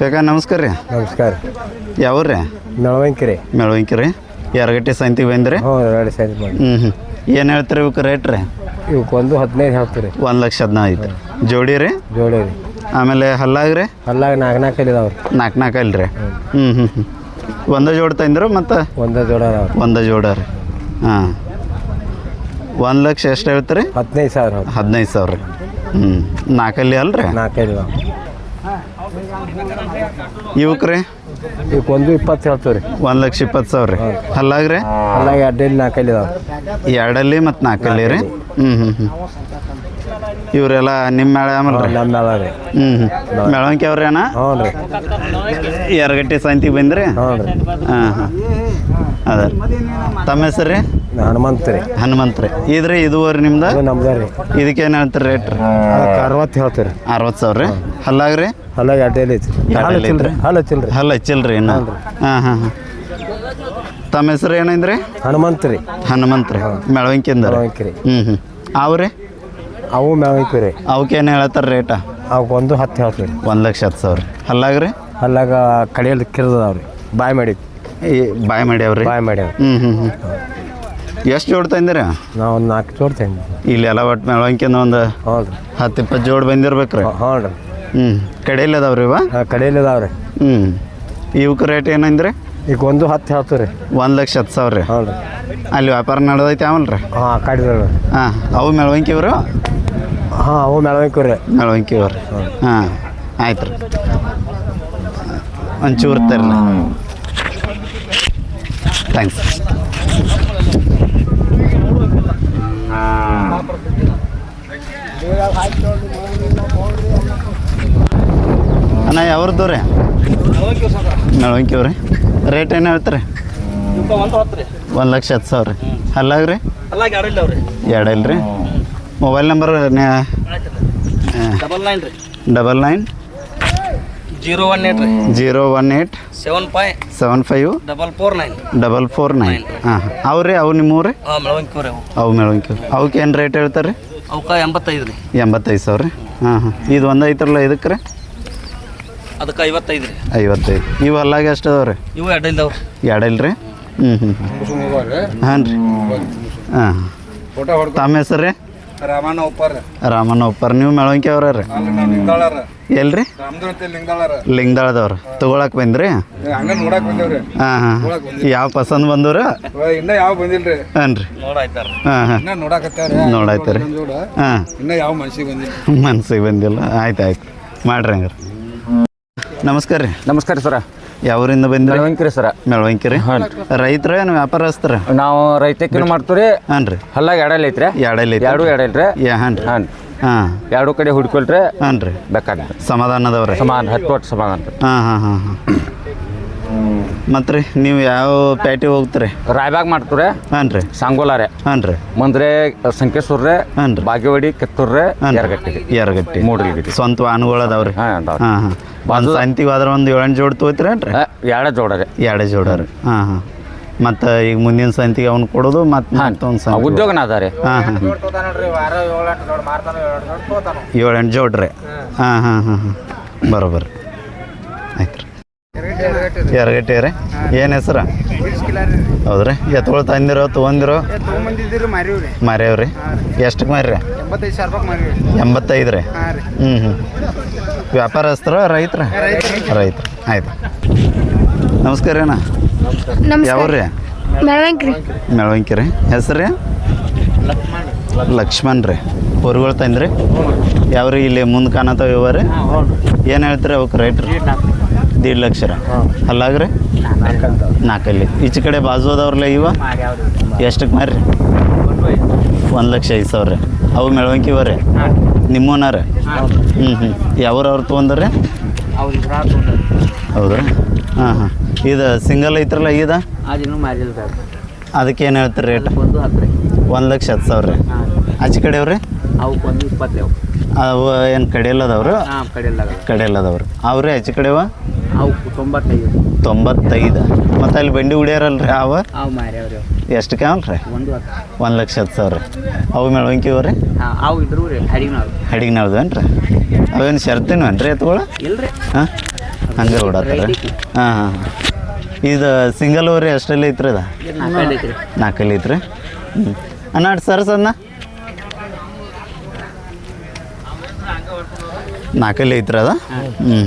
ಕಾಕ ನಮಸ್ಕಾರ ರೀ. ನಮಸ್ಕಾರ. ಯಾವ್ರಿ ಮೆಳವಂಕಿರಿ ಮೆಳವಂಕಿರಿ ಎರಗಟ್ಟಿ ಸಂತಿಗೆ ಬಂದ್ರಿ? ಹ್ಞೂ ಎರಡು ಸೈಜ್ ಮಾಡಿ ಹ್ಞೂ ಹ್ಞೂ ಏನು ಹೇಳ್ತೀರಿ ಇವಕ್ಕೆ ರೇಟ್ ರೀ? ಇವಕ್ಕೊಂದು ಹದಿನೈದು ಹೇಳ್ತೀರಿ ಒಂದು ಲಕ್ಷ ಹದಿನೈದು ಜೋಡಿ ರೀ? ಜೋಡಿ ರೀ. ಆಮೇಲೆ ಹಲ್ಲಾಗ ರೀ? ಹಲ್ಲಾಗ ನಾಲ್ಕು ನಾಲ್ಕು ಅಲ್ಲಿ ಇದಾವ್ರಿ ನಾಲ್ಕು ನಾಲ್ಕು ಅಲ್ಲ ರೀ. ಹ್ಞೂ ಹ್ಞೂ ಹ್ಞೂ ಒಂದು ಜೋಡಿ ತಂದ್ರೆ ಮತ್ತು? ಒಂದೇ ಜೋಡ ಅದಾವ್ರಿ ಒಂದೇ ಜೋಡ ರೀ. ಹಾಂ. ಒಂದು ಲಕ್ಷ ಎಷ್ಟು ಹೇಳ್ತೀರಿ? ಹದಿನೈದು ಸಾವಿರ ಹೌದು ಹದಿನೈದು ಸಾವಿರ ರೀ. ಹ್ಞೂ ನಾಲ್ಕಲ್ಲಿ ಅಲ್ಲ ರೀ ನಾಲ್ಕೈದು ಇದಾವೆ ಇವಕ್ಕೆ ಒಂದು ಇಪ್ಪತ್ತು ಹೇಳ್ತೀವಿ ರೀ ಒಂದು ಲಕ್ಷ ಇಪ್ಪತ್ತು ಸಾವಿರ ರೀ. ಹಲ್ಲಾಗ ರೀ ಎರಡಲ್ಲಿ ನಾಲ್ಕಲ್ಲಿ ಇದಾವೆ ಎರಡಲ್ಲಿ ಮತ್ತು ನಾಲ್ಕಲ್ಲಿ ರೀ? ಹ್ಞೂ ಹ್ಞೂ ಹ್ಞೂ ಇವರೆಲ್ಲ ನಿಮ್ಮ ಮೇಳ ಆಮಲ್ಲ ರೀ? ನಮ್ಮ ರೀ. ಹ್ಞೂ ಹ್ಞೂ ಮೆಳವಂಕಿ ಅವ್ರಿ ಅಣ್ಣ ಹ್ಞೂ ರೀ. ಎರಗಟ್ಟಿ ಸಂತಿಗೆ ಬಂದ್ರಿ? ಹ್ಞೂ ರೀ. ಹಾಂ ಹಾಂ. ಅದ ತಮ್ಮ ಹೆಸರು ರೀ? ಹನುಮಂತ ರೀ ಇದ್ರೆ ಇದುವರೆ ನಿಮ್ದು? ನಮ್ದು ರೀ. ಇದಕ್ಕೇನು ಹೇಳ್ತೀರಿ ರೇಟ್? ರೀ ಅರವತ್ತು ಹೇಳ್ತೀರಿ. ಅರವತ್ತು ಸಾವಿರ ರೀ? ಹಲ್ಲಾಗ ರೀ ಅಲ್ಲಾಗ ಅಡ್ಡಲ್ಲಿ ಐತಿ ಹಾಲು ಅಡ್ಡಲ್ಲಿ ಹಚ್ಚಿಲ್ರಿ. ಐತ್ರಿ? ಹಾಲು ಹಚ್ಚಿಲ್ರಿ. ಹಲ್ಲ ಇನ್ನು? ಹಾಂ ಹಾಂ ಹಾಂ. ತಮ್ಮ ಹೆಸರು ಏನಂದ್ರಿ ಹನುಮಂತ ರೀ? ಹನುಮಂತ ರೀ. ಮೆಳವಂಕಿಂದ ಮೆಳವಂಕಿರಿ ಹ್ಞೂ ಹ್ಞೂ ಅವ್ರಿ ಅವು ಮೆಳವಂಕಿ ರೀ. ಅವಕ್ಕೇನು ಹೇಳ್ತಾರೆ ರೇಟ? ಅವಕ್ಕೊಂದು ಹತ್ತು ಹೇಳ್ತೀವಿ ಒಂದು ಲಕ್ಷ ಹತ್ತು ಸಾವಿರ. ಹಲ್ಲಾಗ ರೀ ಹಲ್ಲಾಗ ಕಡಿಯಲ್ಲಿ ಕಿರಿದದಾವ್ರಿ ಬಾಯ್ ಮಾಡಿ ಈ ಬಾಯ್ ಮಾಡ್ಯಾವ್ರಿ? ಬಾಯ್ ಮಾಡ್ಯಾವ ಹ್ಞೂ ಹ್ಞೂ ಹ್ಞೂ ಎಷ್ಟು ಜೋಡ್ ತಂದಿರ? ನಾವು ಒಂದು ನಾಲ್ಕು ಜೋಡ್ ಇಲ್ಲಿ ಎಲ್ಲ ಒಟ್ಟು ಮೆಳವಂಕಿಂದ ಒಂದು ಹ್ಞೂ ರೀ ಹತ್ತು ಇಪ್ಪತ್ತು ಜೋಡ್ ಬಂದಿರ್ಬೇಕು ರೀ ಹ್ಞೂ ರೀ ಹ್ಞೂ ಕಡೆಯಲ್ಲಿ ಅದಾವ್ರಿ ಇವ? ಹಾಂ ಕಡೆಯಲ್ಲಿ ರೀ. ಹ್ಞೂ ಇವಕ್ಕೆ ರೇಟ್ ಏನಂದ್ರೆ? ಈಗ ಒಂದು ಹತ್ತು ಹೇಳ್ತೀವಿ ರೀ. ಒಂದು ಲಕ್ಷ ಹತ್ತು ಸಾವಿರ ರೀ. ಹ್ಞೂ ರೀ ಅಲ್ಲಿ ವ್ಯಾಪಾರ ನಡೆದೈತೆ ಆಮಲ್ರಿ ಹಾಂ ಆ ಕಡೆ ರೀ. ಹಾಂ ಅವು ಮೆಳವಂಕಿ ಇವರು ಹಾಂ ಅವು ಮೆಳವಂಕಿ ರೀ. ಮೆಳವಂಕಿ ಇವ್ರಿ ಹಾಂ ಆಯ್ತು ರೀ. ಒಂಚೂರು ತರಲಿ ಥ್ಯಾಂಕ್ಸ್ ಅಣ್ಣ ಯಾವ್ರದ್ದು ರೀ? ಮೆಳವಂಕಿ ಅವ್ರಿ ರೇಟ್ ಏನು ಹೇಳ್ತಾರೆ? ಒಂದು ಲಕ್ಷ ಹತ್ತು ಸಾವಿರ ರೀ. ಅಲ್ಲಾಗ ರೀ? ಎರಡು ಇಲ್ಲ ರೀ ಮೊಬೈಲ್ ನಂಬರ್ ಡಬಲ್ ನೈನ್ ರೀ double nine zero one eight ರೀ zero one eight seven five seven five double four nine. Double four nine ಹಾಂ. ಅವು ರೀ ಅವು ನಿಮ್ಮೂರು ರೀ? ಮೆಳವಂಕಿ ಅವು. ಅವು ಮೆಳವಂಕಿ ಅವಕ್ಕೆ ಏನು ರೇಟ್ ಹೇಳ್ತಾರೆ ರೀ ಅವಕ್ಕೆ ಎಂಬತ್ತೈದು ರೀ ಎಂಬತ್ತೈದು ಸಾವಿರ ರೀ? ಹಾಂ ಹಾಂ. ಇದು ಒಂದು ಐತ್ರಲ್ಲ ಇದಕ್ಕೆ ರೀ? ಅದಕ್ಕೆ ಐವತ್ತೈದು. ರೀ ಐವತ್ತೈದು ಇವು ಅಲ್ಲಾಗೆ ಎಷ್ಟು ಅದಾವೆ ರೀ? ಇವು ಎರಡು ಇಲ್ಲ ರೀ ಹ್ಞೂ ಹ್ಞೂ ಹಾಂ ರೀ ಹಾಂ. ತಮ್ಮ ಹೆಸರು ರೀ? ರಾಮಣ್ಣ ಉಪ್ಪಾರ. ರಾಮಣ್ಣ ಉಪ್ಪರ್ ನೀವು ಮೆಳವಂಕಿ ಅವ್ರ ರೀ ಎಲ್ರಿ? ಲಿಂಗದಳದವ್ರ ತಗೊಳಕ್ ಬಂದ್ರಿ? ಹಂಗ ನೋಡಕ್ ಬಂದೇವ್ರಿ. ಹಾಂ ಹಾಂ. ಯಾವ ಪಸಂದ್ ಬಂದವ್ರ ಇನ್ನ ಯಾವ ಬಂದಿಲ್ರಿ? ಹಾಂ ರೀ ನೋಡಾಯ್ತಾರ. ಹಾಂ ಹಾಂ. ಇನ್ನ ನೋಡಾಕತ್ತಾರ. ನೋಡಾಯ್ತು ರೀ ಹಾಂ. ಇನ್ನ ಯಾವ ಮನ್ಸಿಗೆ ಬಂದಿಲ್ಲ. ಮನ್ಸಿಗೆ ಬಂದಿಲ್ಲ. ಆಯ್ತು ಆಯ್ತು. ಮಾಡ್ರಿ ಹಂಗಾರೆ. ನಮಸ್ಕಾರ ರೀ. ನಮಸ್ಕಾರ ಸರ. ಯಾವೂರಿಂದ ಬಂದ್ರಿ? ಮೆಳವಂಕಿರಿ ಸರ. ಮೆಳವಂಕಿರಿ. ರೈತರ ಏನು ವ್ಯಾಪಾರಸ್ತರ ನಾವು ರೈತಕ್ಕಿನ ಮಾಡ್ತೀವಿ ರೀ ಹಾಂ ರೀ. ಹಲ್ಲಾಗ ಎಡಲ್ ಐತ್ರಿ. ಎರಡಲ್ಲಿ ಎರಡು ಎಡಲ್ರಿ ಯಾ ಹಾಂ ರೀ. ಹಾಂ. ಹಾಂ ಎರಡು ಕಡೆ ಹುಡ್ಕೊಳ್ರಿ. ಹಾನ್ ರೀ. ಸಮಾಧಾನದವರೇ ಸಮಾಧಾನ ಸಮಾನ ಹತ್ತು ವರ್ಷ ಸಮಾಧಾನ. ರೀ ಹಾಂ ಹಾಂ ಹಾಂ ಹಾಂ. ಮತ್ತು ರೀ ನೀವು ಯಾವ ಪ್ಯಾಟಿ ಹೋಗ್ತೀರಿ? ರಾಯಬಾಗ್ ಮಾಡ್ತೀವಿ ಹಾಂ ರೀ. ಹನ್ರಿ ರೀ. ಹಾಂ ರೀ. ಮುಂದ್ರೆ ಸಂಕೇಶ್ವರ ರೀ ಹಾಂ ರೀ. ಬಾಗೇವಾಡಿ ಕೆತ್ತೂರ್ರೆ ರೀ ಯಾರಗಟ್ಟಿ ಎರಗಟ್ಟಿ ರೀ ಎರಗಟ್ಟಿ ಮೂಡಲ್ಗಿರಿ ಸ್ವಂತ ವಾಹನಗಳು ಅದಾವ್ರಿ ಹಾಂ ಹಾಂ ಹಾಂ. ಒಂದು ಸಂತಿಗೆ ಹೋದ್ರೆ ಒಂದು ಏಳೆಂಟು ಜೋಡಿ ತೊಗೋತೀರೇನ್ರಿ ಎರಡು ಜೋಡ ರೀ. ಎರಡೇ ಜೋಡರಿ ಹಾಂ ಹಾಂ. ಮತ್ತು ಈಗ ಮುಂದಿನ ಸಂತಿಗೆ ಅವ್ನು ಕೊಡೋದು ಮತ್ತು ಮತ್ತೊಂದು ಸಂತಿ ಉದ್ಯೋಗನ ಅದ ರೀ. ಹಾಂ ಹಾಂ ಏಳೆಂಟು ಜೋಡ್ರಿ ಹಾಂ ಹಾಂ ಹಾಂ ಹಾಂ. ಬರೋಬರ್ರಿ ಆಯ್ತು ರೀ. ಎರಗಟ್ಟಿ ರೀ. ಏನು ಹೆಸ್ರ? ಹೌದ್ರಿ. ಎತ್ಕೊಳ್ ತಂದಿರೋ ತೊಗೊಂದಿರೋ ಮಾರ್ಯಾವ್ರಿ. ಎಷ್ಟಕ್ಕೆ ಮಾರ್ರಿ ಎಂಬತ್ತೈದು ರೀ. ಹ್ಞೂ ಹ್ಞೂ ವ್ಯಾಪಾರಸ್ಥರ ರೈತರ? ರೈತ ಆಯ್ತು. ನಮಸ್ಕಾರ ಅಣ್ಣ. ಯಾವ್ರಿ ಮೆಳವಂಕಿ ಮೆಳವಂಕಿ ರೀ. ಹೆಸ್ರು ಲಕ್ಷ್ಮಣ್ ರೀ. ಹೊರಗಳು ತಂದ್ರಿ? ಯಾವ್ರಿ ಇಲ್ಲಿ ಮುಂದೆ ಕಾಣತಾವ ಇವ ರೀ? ಏನು ಹೇಳ್ತೀರಿ ಅವಕ್ಕೆ ರೈಟ್ರಿ? ರೀ ದೀಡ್ ಲಕ್ಷ ರೀ? ಅಲ್ಲಾಗ್ರಿ? ನಾಲ್ಕಲ್ಲಿ. ಈಚೆ ಕಡೆ ಬಾಜು ಅದಾವ್ರಲ್ಲ ಇವ? ಎಷ್ಟಕ್ಕೆ ಮಾರ್ರಿ? ಒಂದು ಲಕ್ಷ ಐದು ಸಾವಿರ ರೀ. ಅವು ಮೆಳವಂಕಿ ಬರ್ರಿ ರೀ? ನಿಮ್ಮನ ರೀ ಹ್ಞೂ ಹ್ಞೂ ಯಾವ ತೊಗೊಂಡ್ರಿ ಹೌದ್ರಾ? ಹಾಂ ಹಾಂ. ಇದು ಸಿಂಗಲ್ ಐತ್ರಲ್ಲ ಮಾರಿಲ್ಲ ಅದಕ್ಕೆ ಏನು ಹೇಳ್ತಾರೆ ರೇಟ್? ಒಂದು ಲಕ್ಷ ಹತ್ತು ಸಾವಿರ ರೀ. ಆಚೆ ಕಡೆಯವ್ರಿ ಅವು ಏನು ಕಡೆಯಲ್ಲದವ್ರು ಕಡೆಯಲ್ಲದವ್ರು ಅವ್ರಿ ಆಚೆ ಕಡೆವ ಅವು ತೊಂಬತ್ತೈದು. ತೊಂಬತ್ತೈದು. ಮತ್ತು ಅಲ್ಲಿ ಬಂಡಿ ಉಡ್ಯಾರಲ್ರಿ ಅವ? ಅವು ಎಷ್ಟು ಎಷ್ಟಕ್ಕೆ ಅವಲ್ರಿ ಒಂದು ಒಂದು ಲಕ್ಷ ಹತ್ತು ಸಾವಿರ. ಅವು ಮೆಳವಂಕಿ ಅವ್ರಿ ಅವು ಇದ್ರು ರೀ ರೀ ಅವೇನು ಶರ್ತಿನವೇನು ರೀ ಎತ್ಕೊಳ ಇಲ್ಲ ರೀ ಹಾಂ? ಹಂಗೆ ಓಡತ್ತಾರ ಹಾಂ ಹಾಂ ಇದು ಸಿಂಗಲ್ ಓರಿ ಅಷ್ಟಲ್ಲಿ ಐತ್ರಿ ಅದ? ನಾಲ್ಕಲ್ಲಿ ಐತ್ರಿ. ಹ್ಞೂ ಅನ್ನಾಡ್ ಸರ್ಸ್ ನಾಲ್ಕಲ್ಲಿ ಐತ್ರ ಅದ? ಹ್ಞೂ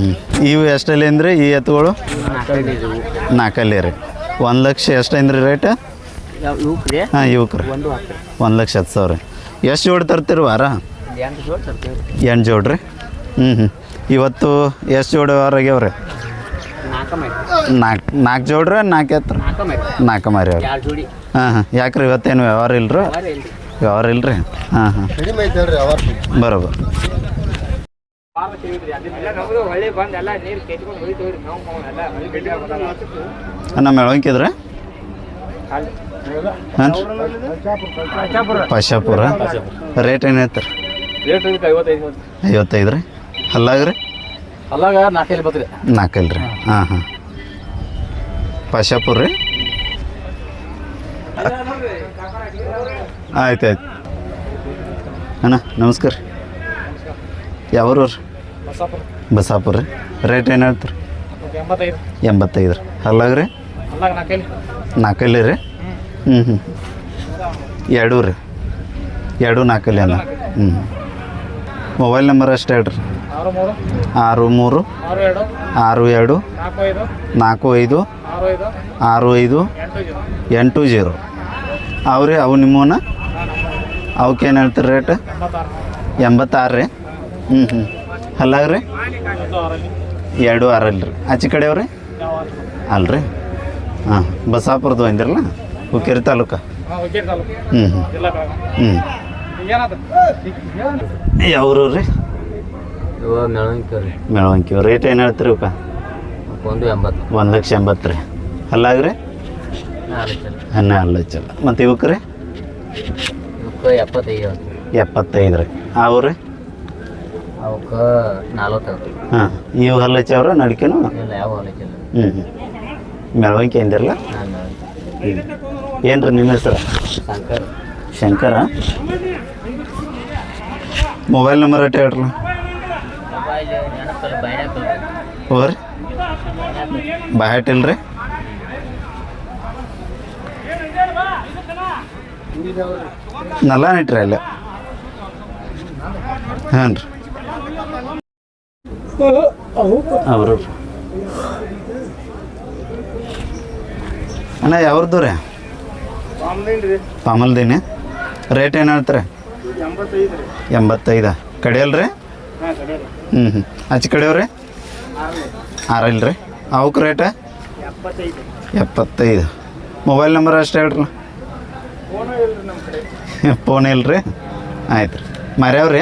ಇವು ಎಷ್ಟಲ್ಲಿ ಅಂದ್ರೆ ಈ ಎತ್ತುಗಳು? ನಾಲ್ಕಲ್ಲಿ ರೀ. ಒಂದು ಲಕ್ಷ ಎಷ್ಟೈಂದ್ರಿ ರೇಟ್ ಹಾಂ ಇವಕ್ರಿ. ಒಂದು ಲಕ್ಷ ಹತ್ತು ಸಾವಿರ. ಎಷ್ಟು ಜೋಡಿ ತರ್ತೀರಿ ವಾರ? ಎಂಟು ಜೋಡ್ರಿ. ಹ್ಞೂ ಹ್ಞೂ ಇವತ್ತು ಎಷ್ಟು ಜೋಡಿ ವಾರ ಆಗ್ಯಾವ್ರಿ? ನಾಲ್ಕು ನಾಲ್ಕು ಜೋಡ್ರಿ ನಾಲ್ಕು ಎತ್ತರ? ನಾಲ್ಕು ಮಾರಿ ಅವ್ರಿ. ಹಾಂ ಹಾಂ. ಯಾಕ್ರಿ ಇವತ್ತೇನು ವ್ಯವಹಾರ ಇಲ್ಲರಿ ಇಲ್ರಿ? ವ್ಯವಹಾರ ಇಲ್ರಿ? ಹಾಂ ಹಾಂ. ಬರೋಬರ್ ನಮ್ಮ ಮೆಳವಂಕಿದ್ರೆ? ಇದ್ರೆ ಪಶಾಪುರ ರೇಟ್ ಏನು ಹೇಳ್ತಾರೆ? ಐವತ್ತೈದು ರೀ ಹಲ್ಲಾಗ್ರಿ? ಅಲ್ಲಾಗ ನಾಲ್ಕೈದು ಬತ್ರಿ. ರೀ ಹಾಂ ಹಾಂ. ಪಶಾಪುರ ರೀ? ಆಯ್ತು ಆಯ್ತು. ಅಣ್ಣ ನಮಸ್ಕಾರ ರೀ. ಯಾವ್ರವ್ರಿ? ರೀ ಬಸಾಪುರ. ರೀ. ರೇಟ್ ಏನು ಹೇಳ್ತೀರಿ? ಎಂಬತ್ತೈದು. ಅಲ್ಲಾಗ ರೀ? ಅಲ್ಲಾಗ ನಾಲ್ಕೈದು ನಾಲ್ಕಲ್ಲಿ ರೀ? ಹ್ಞೂ ಹ್ಞೂ ಎರಡು ರೀ. ಎರಡು ನಾಲ್ಕಲ್ಲಿ ಅಲ್ಲ ಹ್ಞೂ ಮೊಬೈಲ್ ನಂಬರ್ ಅಷ್ಟು ಹೇಳ್ರಿ. ಆರು ಮೂರು. ಆರು ಎರಡು. ನಾಲ್ಕು ಐದು. ಆರು ಐದು. ಎಂಟು ಜೀರೋ. ಅವ್ರಿ ಅವು ನಿಮ್ಮನ್ನ ಅವಕ್ಕೇನು ಹೇಳ್ತೀರಿ ರೇಟ್? ಎಂಬತ್ತಾರು. ರೀ? ಹ್ಞೂ ಹ್ಞೂ ಆರಲ್ಲಿ ಎರಡು ಆರಲ್ಲ ರೀ ಆಚೆ ಕಡೆಯವ್ರಿ? ಅಲ್ರಿ? ಹಾಂ ಬಸಾಪುರದ್ದು ಅಂದಿರಲ್ಲ ಹುಕ್ಕೇರಿ ತಾಲೂಕ? ಹಾಂ ಹ್ಞೂ ಹ್ಞೂ ಜಿಲ್ಲಾ ಹ್ಞೂ ಯಾವ್ರು ರೀ? ಮೆಳವಂಕಿ ರೇಟ್ ಏನು ಹೇಳ್ತೀರಿ ಇವಕ್ಕ ಒಂದು ಎಂಬತ್ತು. ಒಂದು ಲಕ್ಷ ಎಂಬತ್ತು ರೀ. ಅಲ್ಲಾಗ್ರಿ? ಹನ್ನೆರಡು ಲಕ್ಷ. ಮತ್ತು ಇವಕ್ಕೆ ರೀ? ಎಪ್ಪತ್ತೈದು ಎಪ್ಪತ್ತೈದು ರೀ. ಅವ್ರಿ ಅವಕ್ಕೆ ನಲ್ವತ್ತೈದು ಹಾಂ ಇವು ಹಲ್ಲಚ್ಚವ್ರ ನಡ್ಕೆನು? ಇಲ್ಲ ಯಾವ ಹೊಲಕ್ಕಿಲ್ಲ ಹ್ಞೂ ಹ್ಞೂ ಮೆಳವಂಕಿ ಅಂದಿರಲ್ಲ? ನಾನು ಏನು ರೀ ನಿಮ್ಮ ಹೆಸರು? ಶಂಕರ್. ಶಂಕರ? ಮೊಬೈಲ್ ನಂಬರ್ ಅಟ್ಟ ಹೇಳ್ರಿ ಹೋರಿ ಬಾಯಟ್ ಇಲ್ರಿ ನಲ್ಲ ಇಟ್ರಿ ಅಲ್ಲ. ಹಾಂ ರೀ. ಅವರು. ಅಣ್ಣ ಯಾವ್ದು ರೀ ಪಾಮಲ್ದೇನೆ. ರೇಟ್ ಏನು ಹೇಳ್ತಾರೆ? ಎಂಬತ್ತೈದು. ಕಡಿಯಲ್ರಿ? ಹ್ಞೂ ಹ್ಞೂ ಆಚೆ ಕಡೆಯವ್ರಿ? ಆರಲ್ಲ ರೀ ಅವಕ್ಕೆ ರೇಟ? ಎಪ್ಪತ್ತೈದು. ಮೊಬೈಲ್ ನಂಬರ್ ಅಷ್ಟೇ ಹೇಳ್ರಿ ಫೋನ್ ಇಲ್ರಿ ಆಯ್ತು ರೀ ಮರ್ಯಾವ್ರಿ?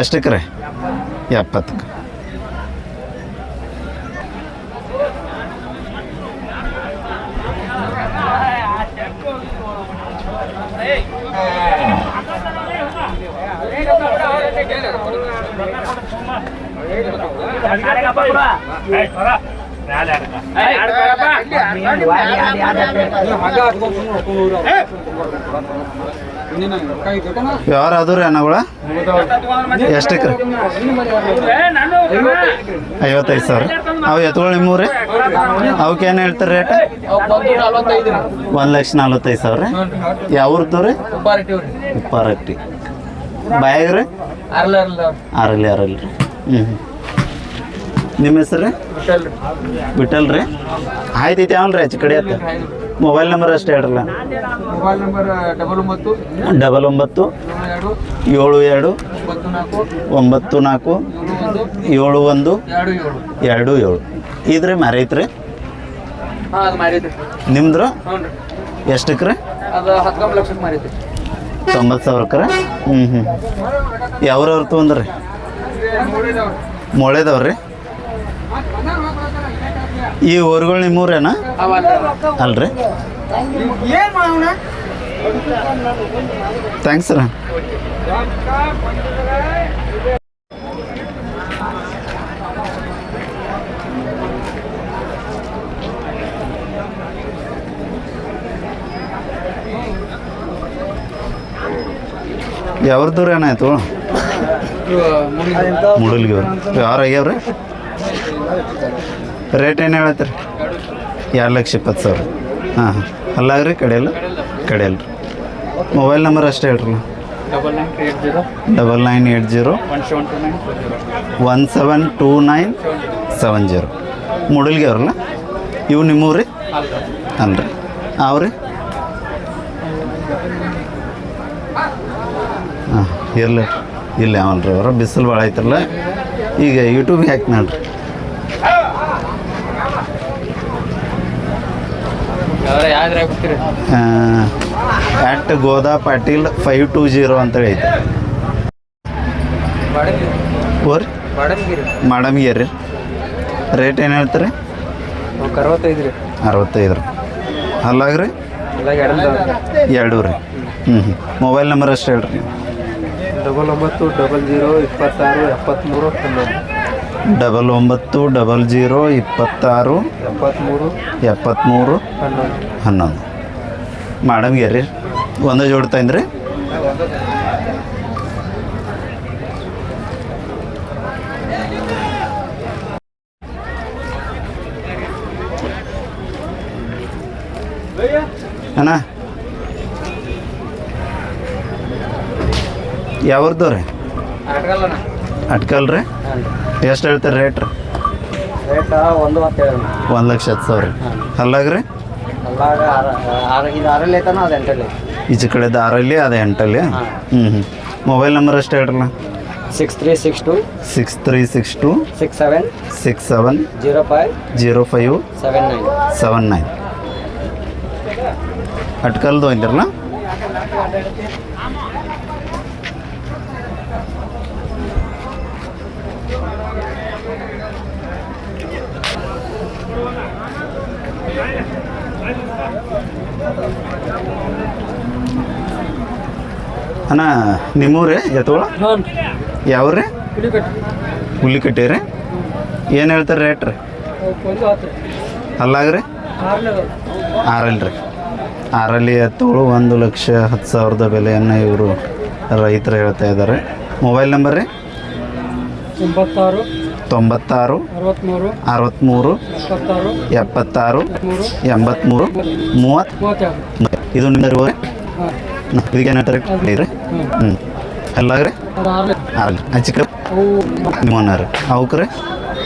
ಎಷ್ಟಕ್ಕೆ ರೀ? ಎಪ್ಪತ್ತಕ್ಕೆ ವ್ಯವಹಾರ ಅದು ರೀ ಅನ್ನಗಳ ಎಷ್ಟಕ್ಕೆ ಐವತ್ತೈದು ಸಾವಿರ. ಅವು ಎತ್ತುಗಳು ನಿಮ್ಮೂರಿ ರೀ ಅವಕ್ಕೆ ಏನು ಹೇಳ್ತಾರೆ ರೇಟ್? ಒಂದು ಲಕ್ಷ ನಲ್ವತ್ತೈದು ಸಾವಿರ. ರೀ ಯಾವ್ರದ್ದು ರೀ ಉಪ್ಪಾರಟ್ಟಿ. ಬಾಯಾಗ ರೀ ಅರಲಿ ಆರಲ್ಲಿ ರೀ ಹ್ಞೂ ನಿಮ್ಮ ಹೆಸರು? ರೀ. ಬಿಟ್ಟಲ್ ರೀ? ಆಯ್ತು ಐತೆ ಅವಲ್ಲ ರೀ ಆಚೆ ಕಡೆ ಆಯ್ತು ಮೊಬೈಲ್ ನಂಬರ್ ಅಷ್ಟೇ ಹೇಳ್ರಲ್ಲ. ಮೊಬೈಲ್ ನಂಬರ್ ಡಬಲ್ ಒಂಬತ್ತು. ಡಬಲ್ ಒಂಬತ್ತು. ಏಳು ಎರಡು. ಒಂಬತ್ತು ನಾಲ್ಕು. ಏಳು ಒಂದು. ಎರಡು ಏಳು. ಇದ್ರಿ ಮರೈತ್ರಿ ನಿಮ್ದ್ರ ಅದು ಮಾರೈತಿ ನಿಮ್ದು ಹ್ಞೂ ಎಷ್ಟಕ್ಕೆ ರೀ ಲಕ್ಷಕ್ಕೆ ಮಾರೈತಿ ತೊಂಬತ್ತು ಸಾವಿರಕ್ಕೆ ರೀ ಹ್ಞೂ ಹ್ಞೂ ಯಾವ್ರವ್ರು ತೊಗೊಂಡ್ರಿ? ಮೊಳೆದವ್ರಿ ಈ ಊರುಗಳು ನಿಮ್ಮೂರೇನಾ ಅಲ್ರಿ. ಥ್ಯಾಂಕ್ಸ್ ಸರ್ ಯಾವ್ರ ದೂರ ಏನಾಯ್ತು ಮುಡಲ್ಗಿ ಅವ್ರು ಯಾರು ಆಗ್ಯಾವ್ರಿ? ರೇಟ್ ಏನು ಹೇಳತ್ತೀರಿ ಎರಡು ಲಕ್ಷ ಇಪ್ಪತ್ತು ಸಾವಿರ. ಹಾಂ ಹಾಂ. ಅಲ್ಲಾಗ್ರಿ ಕಡೆಯಲ್ಲ? ಕಡೆಯಲ್ಲ ಮೊಬೈಲ್ ನಂಬರ್ ಅಷ್ಟೇ ಹೇಳ್ರಿ double nine eight zero double nine eight zero one seven two nine one seven two nine seven zero ಮುಡಲ್ಗೆ ಅವ್ರಲ್ಲ? ಇವು ನಿಮ್ಮೂರಿ ಅಲ್ರಿ. ಅವ್ರಿ ಹಾಂ ಇರಲಿ. ಇಲ್ಲ ಅವನ್ರಿ ಅವರು. ಬಿಸಿಲು ಭಾಳ ಐತ್ರಲ್ಲ. ಈಗ ಯೂಟ್ಯೂಬ್ಗೆ ಹಾಕಿ ನೋಡ್ರಿ. At Goda Patil five two zero ಅಂತೇಳಿ ಐತೆ. ಓರ್ ಓರಿ ಮಾಡಮ್ಗೆ ರೀ ರೇಟ್ ಏನು ಹೇಳ್ತಾರೆ? ಅರವತ್ತೈದು ರೀ. ಅರವತ್ತೈದು ರೀ. ಅಲ್ಲಾಗ್ರಿ ಎರಡು ರೀ. ಹ್ಞೂ ಹ್ಞೂ ಮೊಬೈಲ್ ನಂಬರ್ ಅಷ್ಟು ಹೇಳ್ರಿ. ಡಬಲ್ ಒಂಬತ್ತು ಡಬಲ್ ಜೀರೋ ಇಪ್ಪತ್ತಾರು ಎಪ್ಪತ್ತ್ಮೂರು ಹನ್ನೊಂದು. ಡಬಲ್ ಒಂಬತ್ತು ಡಬಲ್ ಜೀರೋ ಇಪ್ಪತ್ತಾರು ಎಪ್ಪತ್ತ್ಮೂರು ಎಪ್ಪತ್ತ್ಮೂರು ಹನ್ನೊಂದು. ಮಾಡಮ್ಗೆ ರೀ ಒಂದೇ ಜೋಡ್ತಾ ರೀ ಅಣ್ಣ? ಯಾವ್ದು ರೀ? ಅಟ್ಕಲ್ ರೀ? ಎಷ್ಟು ಹೇಳ್ತೀರಿ ರೇಟ್ ರೇಟ್ ಒಂದು ಹತ್ತು ಹೇಳಿ ಒಂದು ಲಕ್ಷ ಹತ್ತು ಸಾವಿರ. ಅಲ್ಲಾಗ್ರಿ? ಅಲ್ಲಾಗ ಆರು ಇದು ಆರಲ್ಲಿ ದಾರ ಅದು ಎಂಟಲ್ಲಿ. ಈಚೆ ಕಡೆ ಆರಲ್ಲಿ ಅದು ಎಂಟಲ್ಲಿ? ಹ್ಞೂ ಹ್ಞೂ ಮೊಬೈಲ್ ನಂಬರ್ ಎಷ್ಟು ಹೇಳ್ರಲ್ಲ six three six two six three six two six seven six seven zero five zero five seven nine seven nine ಅಟ್ಕಲ್ದು ಐತಿರಲ್ಲ ಅಣ್ಣ ನಿಮ್ಮೂರೇ? ಎತ್ತೋಳ ಯಾವ್ರಿ ಹುಲಿಕಟ್ಟಿ. ರೀ. ಏನು ಹೇಳ್ತಾರೆ ರೇಟ್ ರೀ? ಅಲ್ಲಾಗ್ರಿ? ಆರಲ್ಲಿ ರೀ ಆರಲ್ಲಿ ಎತ್ತೋಳು ಒಂದು ಲಕ್ಷ ಹತ್ತು ಸಾವಿರದ ಬೆಲೆಯನ್ನು ಇವರು ರೈತರು ಹೇಳ್ತಾ ಇದ್ದಾರೆ. ಮೊಬೈಲ್ ನಂಬರ್ ರೀ? ಒಂಬತ್ತಾರು ತೊಂಬತ್ತಾರು ಅರವತ್ತ್ಮೂರು ಎಪ್ಪತ್ತಾರು ಎಂಬತ್ತ್ಮೂರು ಮೂವತ್ತು ಇದು ನಿಮ್ಮ ಇದಕ್ಕೆ ಏನು ಹೇಳ್ತಾರೆ ರೀ ಹ್ಞೂ ಅಲ್ಲ ಅದು ಆರನೇ ಆರಲ್ಲಿ ಹಚ್ಚಿಕ ಅವು ರೀ ಅವಕ್ಕೆ ರೀ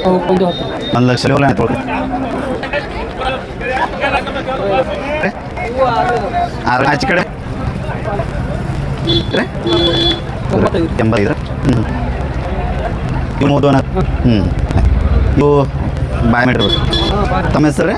ಅವು ಒಂದು ಲಕ್ಷ ರೂಪಾಯಿ ಆಯ್ತು. ಆರು ಆಚೆ ಕಡೆ ಎಂಬತ್ತೈದು. ಹ್ಞೂ ಇವು ಮೂರು ಹ್ಞೂ ಇವು ಬಾಯ್ ಮಾಡಿರ್ಬೇಕು ತಮ್ಮ ಹೆಸರು?